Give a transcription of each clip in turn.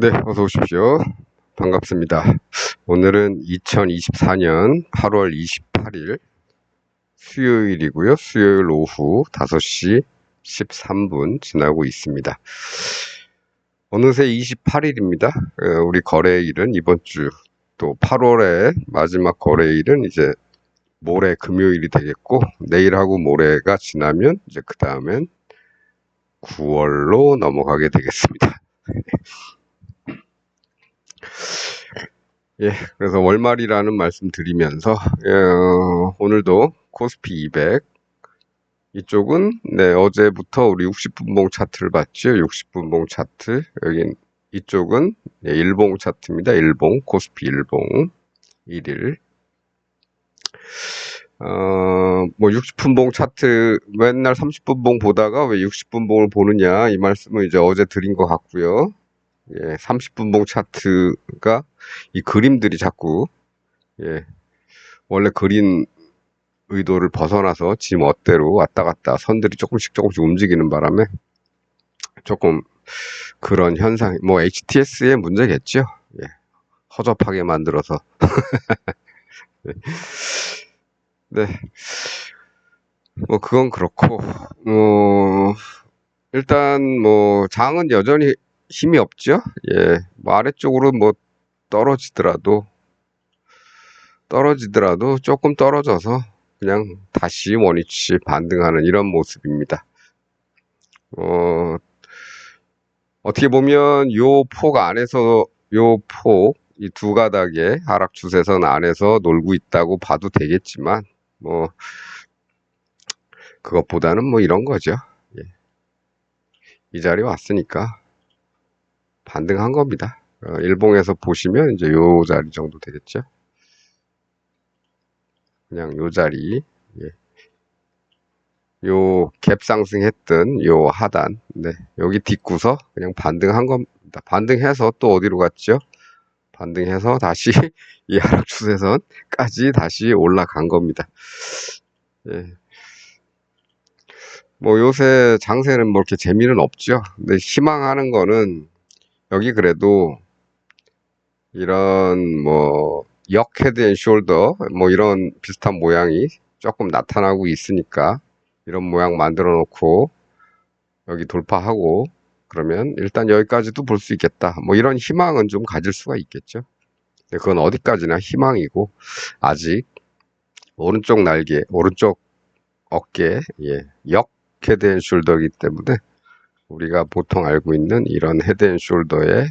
네, 어서 오십시오. 반갑습니다. 오늘은 2024년 8월 28일 수요일이고요. 수요일 오후 5시 13분 지나고 있습니다. 어느새 28일입니다. 우리 거래일은 이번 주 또 8월의 마지막 거래일은 이제 모레 금요일이 되겠고 내일하고 모레가 지나면 이제 그 다음엔 9월로 넘어가게 되겠습니다. 예, 그래서 월말이라는 말씀 드리면서 어, 오늘도 코스피 200 이쪽은 네 어제부터 우리 60분봉 차트를 봤죠. 60분봉 차트 여긴 이쪽은 네, 일봉 차트입니다. 일봉 코스피 일봉 1일 어, 뭐 60분봉 차트 맨날 30분봉 보다가 왜 60분봉을 보느냐 이 말씀을 이제 어제 드린 것 같고요. 예, 30분봉 차트가 이 그림들이 자꾸 예, 원래 그린 의도를 벗어나서 지 멋대로 왔다 갔다 선들이 조금씩 조금씩 움직이는 바람에 조금 그런 현상, 뭐 HTS의 문제겠죠. 예, 허접하게 만들어서. 네. 네. 뭐 그건 그렇고, 뭐 일단 뭐 장은 여전히 힘이 없죠. 예, 뭐 아래쪽으로 뭐 떨어지더라도 떨어지더라도 조금 떨어져서 그냥 다시 원위치 반등하는 이런 모습입니다. 어, 어떻게 보면 요 폭 안에서 요 폭 이 두 가닥의 하락 추세선 안에서 놀고 있다고 봐도 되겠지만 뭐 그것보다는 뭐 이런 거죠. 예. 이 자리 왔으니까 반등한 겁니다. 어, 일봉에서 보시면 이제 요 자리 정도 되겠죠. 그냥 요 자리, 예. 요갭 상승했던 요 하단, 네. 여기 뒷구서 그냥 반등한 겁니다. 반등해서 또 어디로 갔죠? 반등해서 다시 이 하락 추세선까지 다시 올라간 겁니다. 예. 뭐 요새 장세는 뭐 이렇게 재미는 없죠. 근데 희망하는 거는 여기 그래도 이런 뭐 역 헤드 앤 숄더 뭐 이런 비슷한 모양이 조금 나타나고 있으니까 이런 모양 만들어 놓고 여기 돌파하고 그러면 일단 여기까지도 볼 수 있겠다. 뭐 이런 희망은 좀 가질 수가 있겠죠. 그건 어디까지나 희망이고 아직 오른쪽 날개, 오른쪽 어깨, 예, 역 헤드 앤 숄더이기 때문에 우리가 보통 알고 있는 이런 헤드 앤 숄더의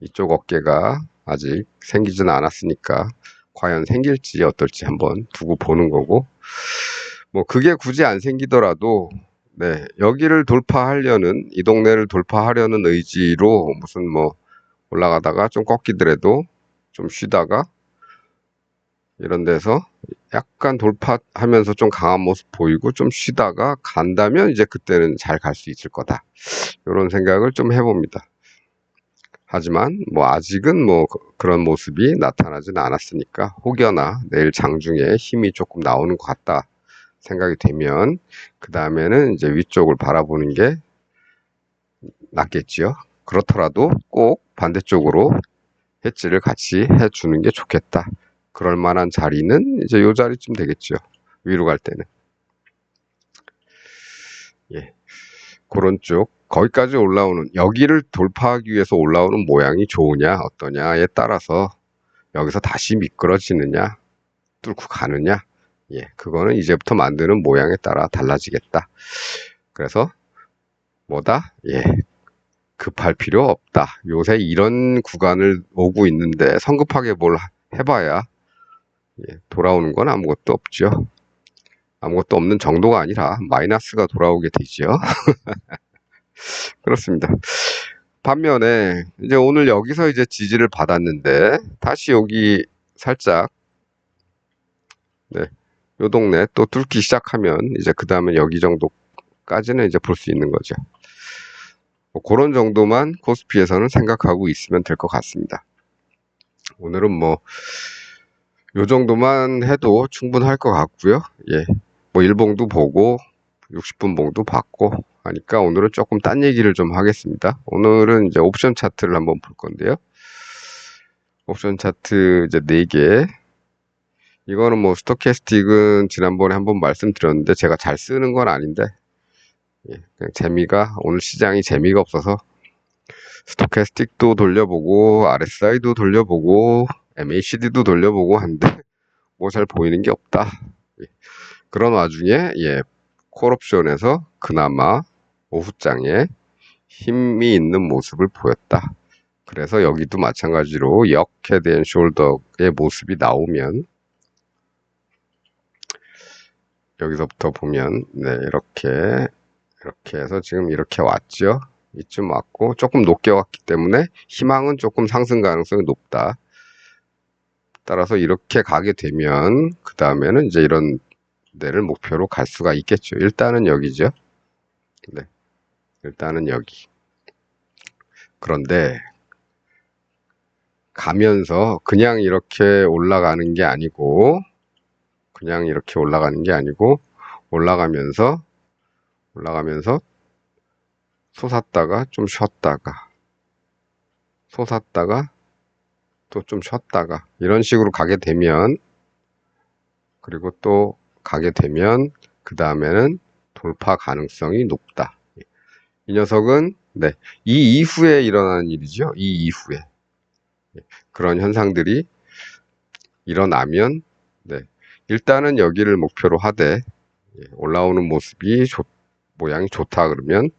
이쪽 어깨가 아직 생기지는 않았으니까 과연 생길지 어떨지 한번 두고 보는 거고. 뭐 그게 굳이 안 생기더라도 네 여기를 돌파하려는 이 동네를 돌파하려는 의지로 무슨 뭐 올라가다가 좀 꺾이더라도 좀 쉬다가 이런 데서 약간 돌파하면서 좀 강한 모습 보이고 좀 쉬다가 간다면 이제 그때는 잘 갈 수 있을 거다. 이런 생각을 좀 해봅니다. 하지만 뭐 아직은 뭐 그런 모습이 나타나지는 않았으니까 혹여나 내일 장중에 힘이 조금 나오는 것 같다 생각이 되면 그 다음에는 이제 위쪽을 바라보는 게 낫겠지요. 그렇더라도 꼭 반대쪽으로 해지를 같이 해주는 게 좋겠다. 그럴 만한 자리는 이제 요 자리쯤 되겠죠. 위로 갈 때는. 예. 그런 쪽, 거기까지 올라오는, 여기를 돌파하기 위해서 올라오는 모양이 좋으냐, 어떠냐에 따라서 여기서 다시 미끄러지느냐, 뚫고 가느냐, 예, 그거는 이제부터 만드는 모양에 따라 달라지겠다. 그래서, 뭐다? 예, 급할 필요 없다. 요새 이런 구간을 오고 있는데 성급하게 뭘 해봐야 예, 돌아오는 건 아무것도 없죠. 아무것도 없는 정도가 아니라 마이너스가 돌아오게 되죠. 그렇습니다. 반면에 이제 오늘 여기서 이제 지지를 받았는데 다시 여기 살짝 네, 요 동네 또 뚫기 시작하면 이제 그 다음에 여기 정도까지는 이제 볼 수 있는 거죠. 뭐 그런 정도만 코스피에서는 생각하고 있으면 될 것 같습니다. 오늘은 뭐, 요 정도만 해도 충분할 것 같고요. 예. 뭐, 일봉도 보고, 60분 봉도 봤고 하니까 오늘은 조금 딴 얘기를 좀 하겠습니다. 오늘은 이제 옵션 차트를 한번 볼 건데요. 옵션 차트 이제 4개. 이거는 뭐 스토캐스틱은 지난번에 한번 말씀드렸는데 제가 잘 쓰는 건 아닌데 예, 그냥 재미가 오늘 시장이 재미가 없어서 스토캐스틱도 돌려보고 RSI도 돌려보고 MACD도 돌려보고 하는데 뭐 잘 보이는 게 없다. 예, 그런 와중에 예, 콜옵션에서 그나마 오후장에 힘이 있는 모습을 보였다. 그래서 여기도 마찬가지로 역 헤드 앤 숄더의 모습이 나오면 여기서부터 보면 네 이렇게 이렇게 해서 지금 이렇게 왔죠. 이쯤 왔고 조금 높게 왔기 때문에 희망은 조금 상승 가능성이 높다. 따라서 이렇게 가게 되면 그 다음에는 이제 이런 데를 목표로 갈 수가 있겠죠. 일단은 여기죠. 네. 일단은 여기. 그런데 가면서 그냥 이렇게 올라가는 게 아니고 그냥 이렇게 올라가는 게 아니고 올라가면서 올라가면서 솟았다가 좀 쉬었다가 솟았다가 또 좀 쉬었다가 이런 식으로 가게 되면 그리고 또 가게 되면 그 다음에는 돌파 가능성이 높다. 이 녀석은 네, 이 이후에 일어나는 일이죠. 이 이후에 그런 현상들이 일어나면 네, 일단은 여기를 목표로 하되 예, 올라오는 모습이 좋, 모양이 좋다 그러면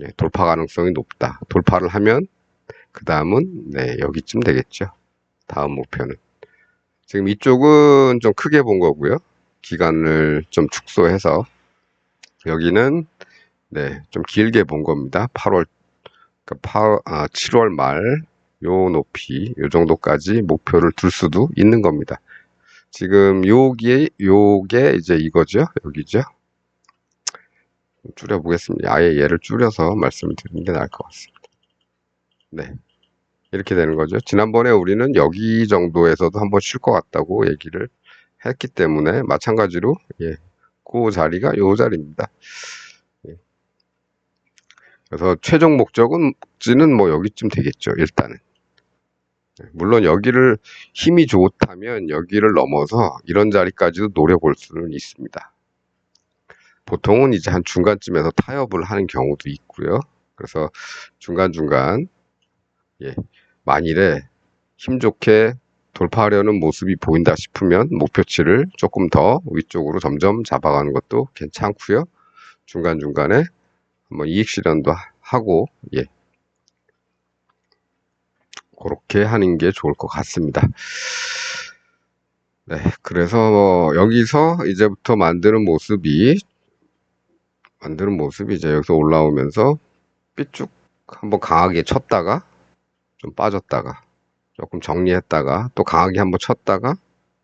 예, 돌파 가능성이 높다. 돌파를 하면 그 다음은 네, 여기쯤 되겠죠. 다음 목표는 지금 이쪽은 좀 크게 본 거고요. 기간을 좀 축소해서 여기는 네, 좀 길게 본 겁니다. 8월 그러니까 8, 아, 7월 말 요 높이 요 정도까지 목표를 둘 수도 있는 겁니다. 지금 요게 요게 이제 이거죠. 여기죠. 줄여 보겠습니다. 아예 얘를 줄여서 말씀을 드리는 게 나을 것 같습니다. 네. 이렇게 되는 거죠. 지난번에 우리는 여기 정도에서도 한번 쉴 것 같다고 얘기를 했기 때문에 마찬가지로 예, 그 자리가 요 자리입니다. 예. 그래서 최종 목적은 지는 뭐 여기쯤 되겠죠. 일단은. 예, 물론 여기를 힘이 좋다면 여기를 넘어서 이런 자리까지도 노려볼 수는 있습니다. 보통은 이제 한 중간쯤에서 타협을 하는 경우도 있고요. 그래서 중간중간 예, 만일에 힘 좋게 돌파하려는 모습이 보인다 싶으면 목표치를 조금 더 위쪽으로 점점 잡아가는 것도 괜찮고요. 중간중간에 한번 이익 실현도 하고 예. 그렇게 하는 게 좋을 것 같습니다. 네, 그래서 뭐 여기서 이제부터 만드는 모습이 만드는 모습이 이제 여기서 올라오면서 삐쭉 한번 강하게 쳤다가 좀 빠졌다가 조금 정리했다가 또 강하게 한번 쳤다가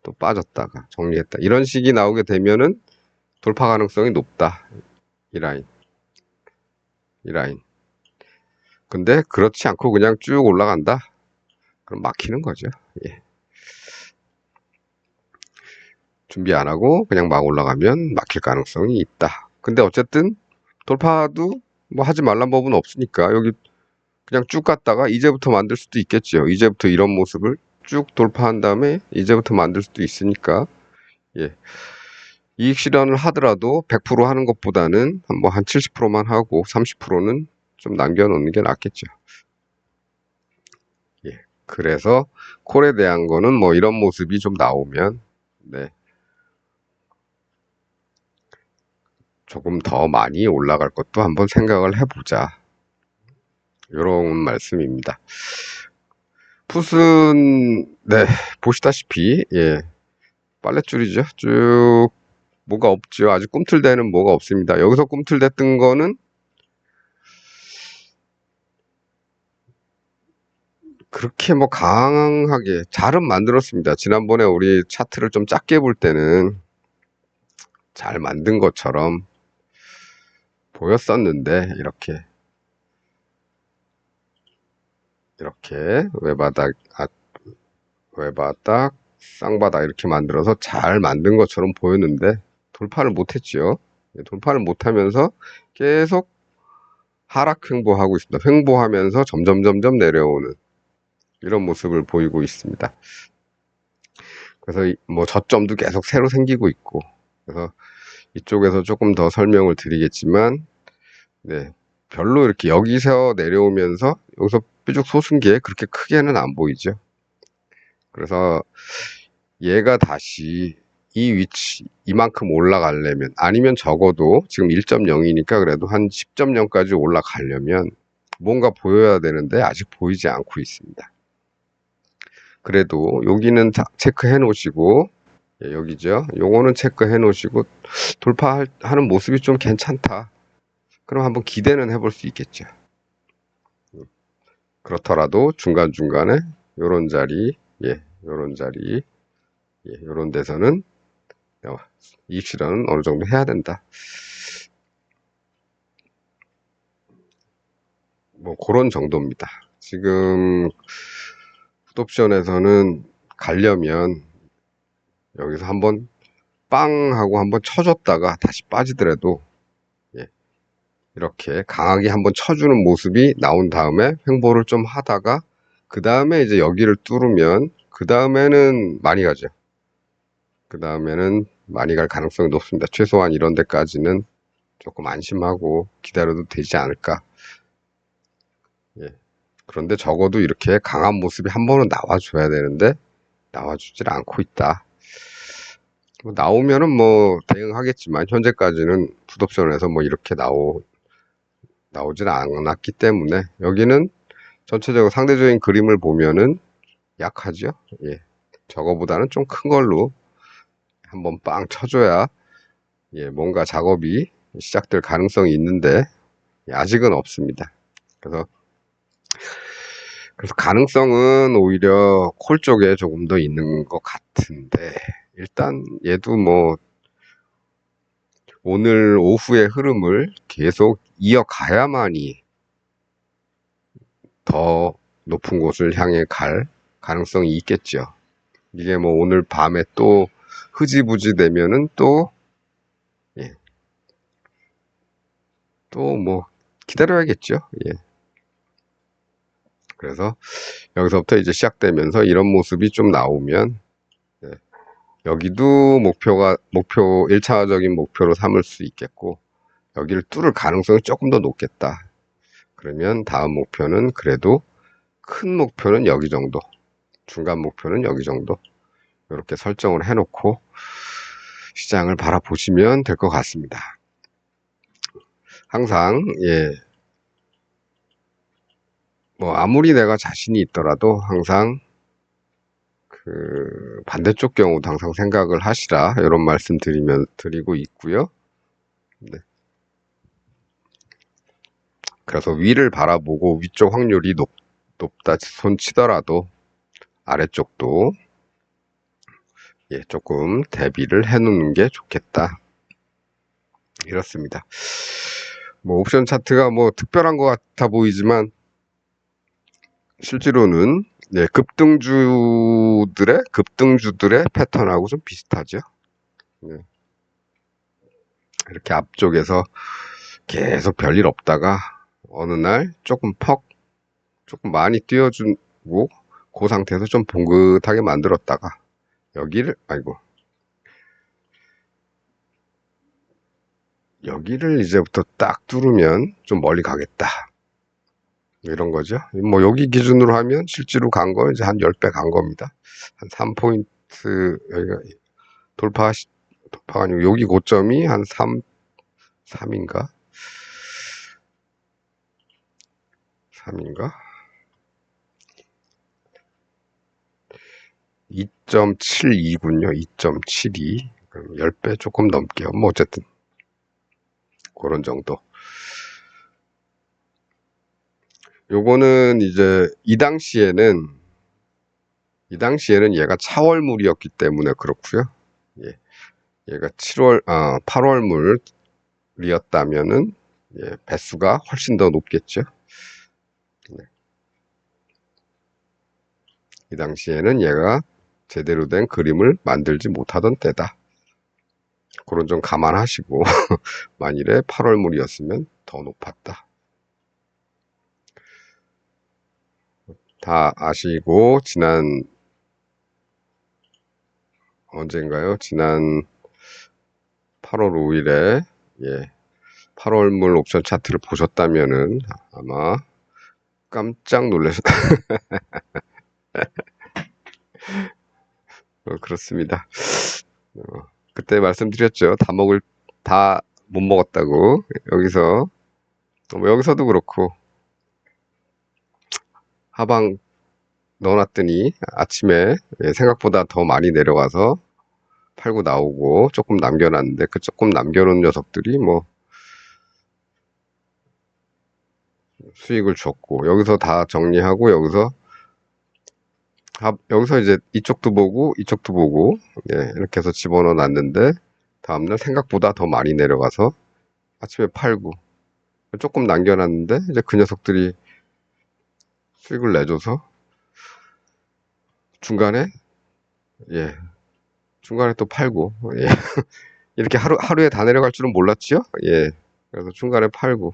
또 빠졌다가 정리했다. 이런 식이 나오게 되면은 돌파 가능성이 높다. 이 라인. 이 라인. 근데 그렇지 않고 그냥 쭉 올라간다? 그럼 막히는 거죠. 예. 준비 안 하고 그냥 막 올라가면 막힐 가능성이 있다. 근데 어쨌든 돌파도 뭐 하지 말란 법은 없으니까 여기 그냥 쭉 갔다가 이제부터 만들 수도 있겠죠. 이제부터 이런 모습을 쭉 돌파한 다음에 이제부터 만들 수도 있으니까 예. 이익 실현을 하더라도 100% 하는 것보다는 뭐한 70%만 하고 30%는 좀 남겨놓는 게 낫겠죠. 예. 그래서 콜에 대한 거는 뭐 이런 모습이 좀 나오면 네. 조금 더 많이 올라갈 것도 한번 생각을 해보자. 이런 말씀입니다. 풋은 네 보시다시피 예 빨랫줄이죠. 쭉 뭐가 없죠. 아주 꿈틀대는 뭐가 없습니다. 여기서 꿈틀댔던 거는 그렇게 뭐 강하게 잘은 만들었습니다. 지난번에 우리 차트를 좀 작게 볼 때는 잘 만든 것처럼 보였었는데 이렇게 이렇게 외바닥 아, 외바닥 쌍바닥 이렇게 만들어서 잘 만든 것처럼 보였는데 돌파를 못했지요. 예, 돌파를 못하면서 계속 하락 횡보하고 있습니다. 횡보하면서 점점 점점 내려오는 이런 모습을 보이고 있습니다. 그래서 이- 뭐 저점도 계속 새로 생기고 있고 그래서 이쪽에서 조금 더 설명을 드리겠지만 네 별로 이렇게 여기서 내려오면서 여기서 뾰족 게 그렇게 크게는 안 보이죠. 그래서 얘가 다시 이 위치 이만큼 올라가려면 아니면 적어도 지금 1.0이니까 그래도 한 10.0까지 올라가려면 뭔가 보여야 되는데 아직 보이지 않고 있습니다. 그래도 여기는 다 체크해 놓으시고 예, 여기죠. 요거는 체크해 놓으시고 돌파하는 모습이 좀 괜찮다. 그럼 한번 기대는 해볼 수 있겠죠. 음, 그렇더라도 중간중간에 요런 자리, 예, 요런 자리, 예, 요런 데서는 어, 이익 실현은 어느 정도 해야 된다. 뭐 그런 정도입니다. 지금 풋옵션에서는 가려면 여기서 한번 빵 하고 한번 쳐줬다가 다시 빠지더라도 예, 이렇게 강하게 한번 쳐주는 모습이 나온 다음에 횡보를 좀 하다가 그 다음에 이제 여기를 뚫으면 그 다음에는 많이 가죠. 그 다음에는 많이 갈 가능성이 높습니다. 최소한 이런 데까지는 조금 안심하고 기다려도 되지 않을까. 예. 그런데 적어도 이렇게 강한 모습이 한 번은 나와줘야 되는데 나와주질 않고 있다. 뭐 나오면은 뭐 대응하겠지만 현재까지는 풋옵션에서 뭐 이렇게 나오 나오질 않았기 때문에 여기는 전체적으로 상대적인 그림을 보면은 약하죠. 예. 저거보다는 좀 큰 걸로 한번 빵 쳐줘야 예, 뭔가 작업이 시작될 가능성이 있는데 예, 아직은 없습니다. 그래서 그래서 가능성은 오히려 콜 쪽에 조금 더 있는 것 같은데 일단 얘도 뭐 오늘 오후의 흐름을 계속 이어가야만이 더 높은 곳을 향해 갈 가능성이 있겠죠. 이게 뭐 오늘 밤에 또 흐지부지 되면은 또, 예. 또 뭐 기다려야겠죠. 예. 그래서 여기서부터 이제 시작되면서 이런 모습이 좀 나오면, 예. 여기도 목표가, 목표, 1차적인 목표로 삼을 수 있겠고, 여기를 뚫을 가능성이 조금 더 높겠다. 그러면 다음 목표는 그래도 큰 목표는 여기 정도, 중간 목표는 여기 정도, 이렇게 설정을 해놓고 시장을 바라보시면 될 것 같습니다. 항상, 예, 뭐, 아무리 내가 자신이 있더라도 항상 그 반대쪽 경우도 항상 생각을 하시라, 이런 말씀 드리면, 드리고 있고요. 네. 그래서 위를 바라보고 위쪽 확률이 높, 높다 손 치더라도 아래쪽도 예, 조금 대비를 해 놓는 게 좋겠다. 이렇습니다. 뭐 옵션 차트가 뭐 특별한 것 같아 보이지만 실제로는 예, 급등주들의 급등주들의 패턴하고 좀 비슷하죠. 네. 이렇게 앞쪽에서 계속 별일 없다가 어느 날 조금 퍽 조금 많이 띄워주고 그 상태에서 좀 봉긋하게 만들었다가 여기를 아이고 여기를 이제부터 딱 뚫으면 좀 멀리 가겠다 이런 거죠 뭐 여기 기준으로 하면 실제로 간 거 이제 한 10배 간 겁니다 한 3포인트 여기가 돌파 돌파가 아니고 여기 고점이 한 3, 3인가 3인가 2.72군요. 2.72. 그럼 10배 조금 넘게요. 뭐 어쨌든 그런 정도. 요거는 이제 이 당시에는 이 당시에는 얘가 차월물이었기 때문에 그렇고요. 예. 얘가 7월 아 8월물이었다면은 예, 배수가 훨씬 더 높겠죠. 네. 이 당시에는 얘가 제대로 된 그림을 만들지 못하던 때다. 그런 점 감안하시고 만일에 8월물이었으면 더 높았다. 다 아시고 지난 언젠가요? 지난 8월 5일에 예, 8월물 옵션 차트를 보셨다면은 아마 깜짝 놀라셨. 어, 그렇습니다. 어, 그때 말씀드렸죠. 다 먹을 다 못 먹었다고 여기서 뭐 여기서도 그렇고 하방 넣어놨더니 아침에 예, 생각보다 더 많이 내려가서 팔고 나오고 조금 남겨놨는데 그 조금 남겨놓은 녀석들이 뭐 수익을 줬고 여기서 다 정리하고 여기서 하- 여기서 이제 이쪽도 보고 이쪽도 보고 예, 이렇게 해서 집어넣어 놨는데 다음날 생각보다 더 많이 내려가서 아침에 팔고 조금 남겨놨는데 이제 그 녀석들이 수익을 내줘서 중간에 예 중간에 또 팔고 예. 이렇게 하루 하루에 다 내려갈 줄은 몰랐지요? 예. 그래서 중간에 팔고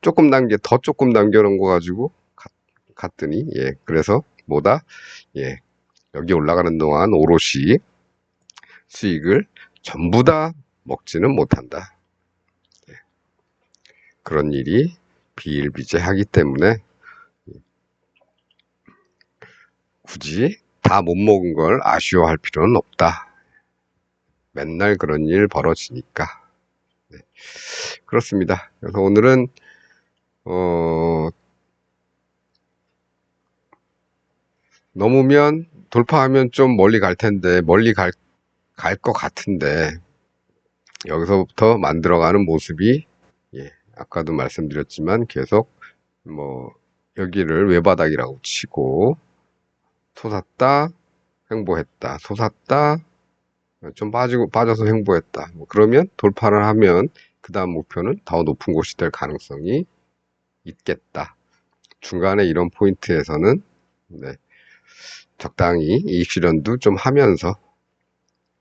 조금 남겨 더 조금 남겨놓은 거 가지고 갔, 갔더니 예. 그래서 뭐다? 예. 여기 올라가는 동안 오롯이 수익을 전부 다 먹지는 못한다. 예. 그런 일이 비일비재하기 때문에 굳이 다 못 먹은 걸 아쉬워할 필요는 없다. 맨날 그런 일 벌어지니까. 네. 그렇습니다. 그래서 오늘은, 어, 넘으면, 돌파하면 좀 멀리 갈 텐데, 멀리 갈, 갈 것 같은데, 여기서부터 만들어가는 모습이, 예, 아까도 말씀드렸지만 계속, 뭐, 여기를 외바닥이라고 치고, 솟았다, 횡보했다, 솟았다, 좀 빠지고, 빠져서 횡보했다. 뭐 그러면 돌파를 하면 그 다음 목표는 더 높은 곳이 될 가능성이 있겠다. 중간에 이런 포인트에서는 네, 적당히 이익 실현도 좀 하면서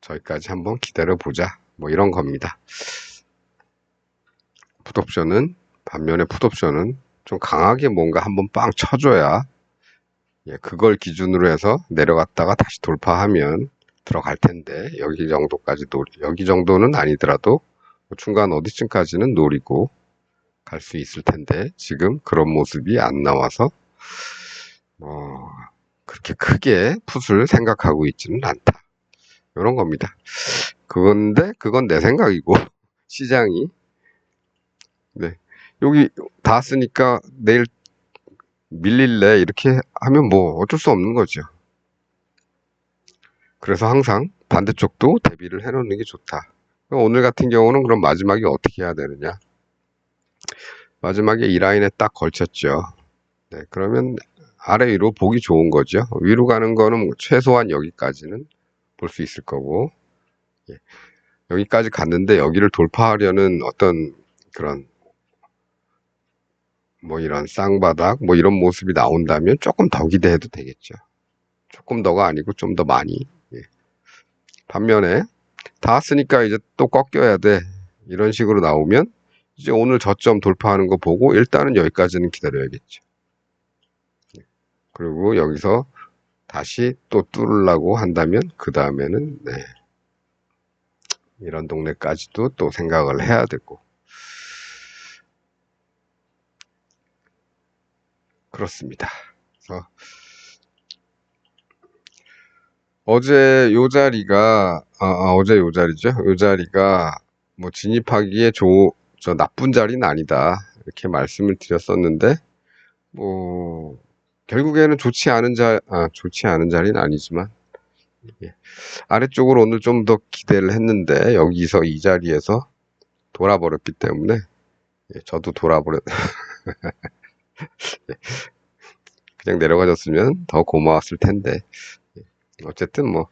저기까지 한번 기다려 보자. 뭐 이런 겁니다. 풋옵션은 반면에 풋옵션은 좀 강하게 뭔가 한번 빵 쳐줘야 예, 그걸 기준으로 해서 내려갔다가 다시 돌파하면 들어갈 텐데 여기 정도까지 노리 여기 정도는 아니더라도 뭐 중간 어디쯤까지는 노리고 갈 수 있을 텐데 지금 그런 모습이 안 나와서 뭐 그렇게 크게 풋을 생각하고 있지는 않다. 이런 겁니다. 그건데 그건 내 생각이고 시장이. 네. 여기 다 쓰니까 내일 밀릴래 이렇게 하면 뭐 어쩔 수 없는 거죠. 그래서 항상 반대쪽도 대비를 해놓는 게 좋다. 오늘 같은 경우는 그럼 마지막에 어떻게 해야 되느냐? 마지막에 이 라인에 딱 걸쳤죠. 네, 그러면 아래 위로 보기 좋은 거죠. 위로 가는 거는 뭐 최소한 여기까지는 볼 수 있을 거고, 예. 여기까지 갔는데 여기를 돌파하려는 어떤 그런 뭐 이런 쌍바닥 뭐 이런 모습이 나온다면 조금 더 기대해도 되겠죠. 조금 더가 아니고 좀 더 많이. 예. 반면에 다 쓰니까 이제 또 꺾여야 돼. 이런 식으로 나오면 이제 오늘 저점 돌파하는 거 보고 일단은 여기까지는 기다려야겠죠. 예. 그리고 여기서 다시 또 뚫으려고 한다면 그 다음에는 네. 이런 동네까지도 또 생각을 해야 되고 그렇습니다. 그래서 어제 요 자리가 아, 아, 어제 요 자리죠. 요 자리가 뭐 진입하기에 조, 저 나쁜 자리는 아니다 이렇게 말씀을 드렸었는데 뭐 결국에는 좋지 않은 자 아, 좋지 않은 자리는 아니지만 예. 아래쪽으로 오늘 좀 더 기대를 했는데 여기서 이 자리에서 돌아버렸기 때문에 예, 저도 돌아버렸 그냥 내려가졌으면 더 고마웠을 텐데. 어쨌든 뭐.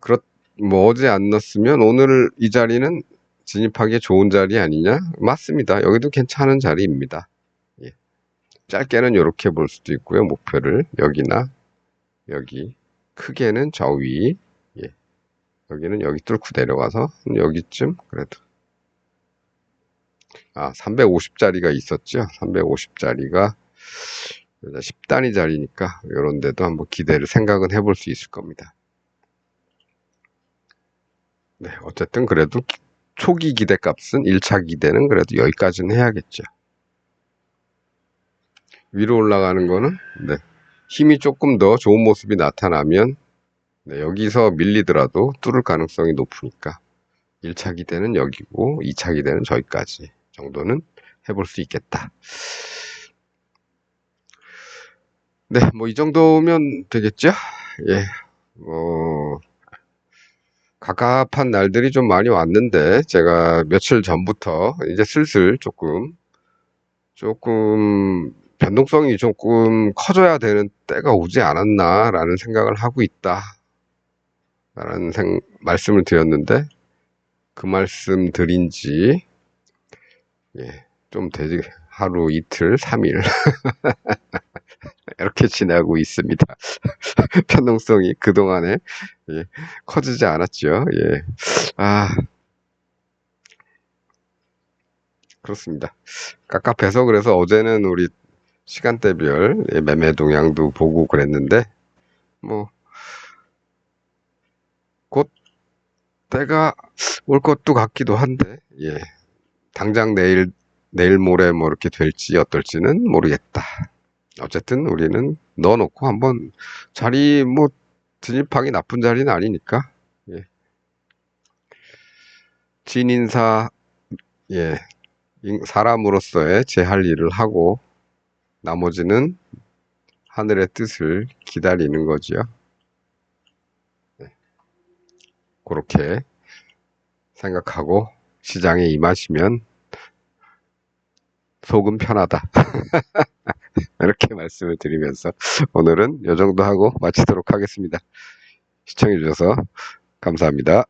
그렇 뭐 어제 안 넣었으면 오늘 이 자리는 진입하기에 좋은 자리 아니냐? 맞습니다. 여기도 괜찮은 자리입니다. 예. 짧게는 이렇게 볼 수도 있고요. 목표를 여기나 여기 크게는 저 위, 예. 여기는 여기 뚫고 내려가서 여기쯤 그래도 아 350짜리가 있었죠? 350짜리가 10단위 자리니까 이런 데도 한번 기대를 생각은 해볼 수 있을 겁니다. 네 어쨌든 그래도 기- 초기 기대 값은 1차 기대는 그래도 여기까지는 해야겠죠. 위로 올라가는 거는 네 힘이 조금 더 좋은 모습이 나타나면 네, 여기서 밀리더라도 뚫을 가능성이 높으니까 1차 기대는 여기고 2차 기대는 저기까지 정도는 해볼 수 있겠다. 네, 뭐 이 정도면 되겠죠? 예, 뭐 갑갑한 날들이 좀 많이 왔는데 제가 며칠 전부터 이제 슬슬 조금 조금 변동성이 조금 커져야 되는 때가 오지 않았나라는 생각을 하고 있다. 라는 생, 말씀을 드렸는데, 그 말씀 드린 지, 예, 좀 되지, 하루, 이틀, 삼일. 이렇게 지나고 있습니다. 변동성이 그동안에, 예, 커지지 않았죠. 예. 아, 그렇습니다. 깝깝해서 그래서 어제는 우리 시간대별 예, 매매 동향도 보고 그랬는데, 뭐, 곧 때가 올 것도 같기도 한데, 예. 당장 내일, 내일 모레 뭐 이렇게 될지 어떨지는 모르겠다. 어쨌든 우리는 넣어놓고 한번 자리 뭐 진입하기 나쁜 자리는 아니니까, 예. 진인사, 예. 인- 사람으로서의 제 할 일을 하고, 나머지는 하늘의 뜻을 기다리는 거지요. 그렇게 생각하고 시장에 임하시면 속은 편하다. 이렇게 말씀을 드리면서 오늘은 이 정도 하고 마치도록 하겠습니다. 시청해 주셔서 감사합니다.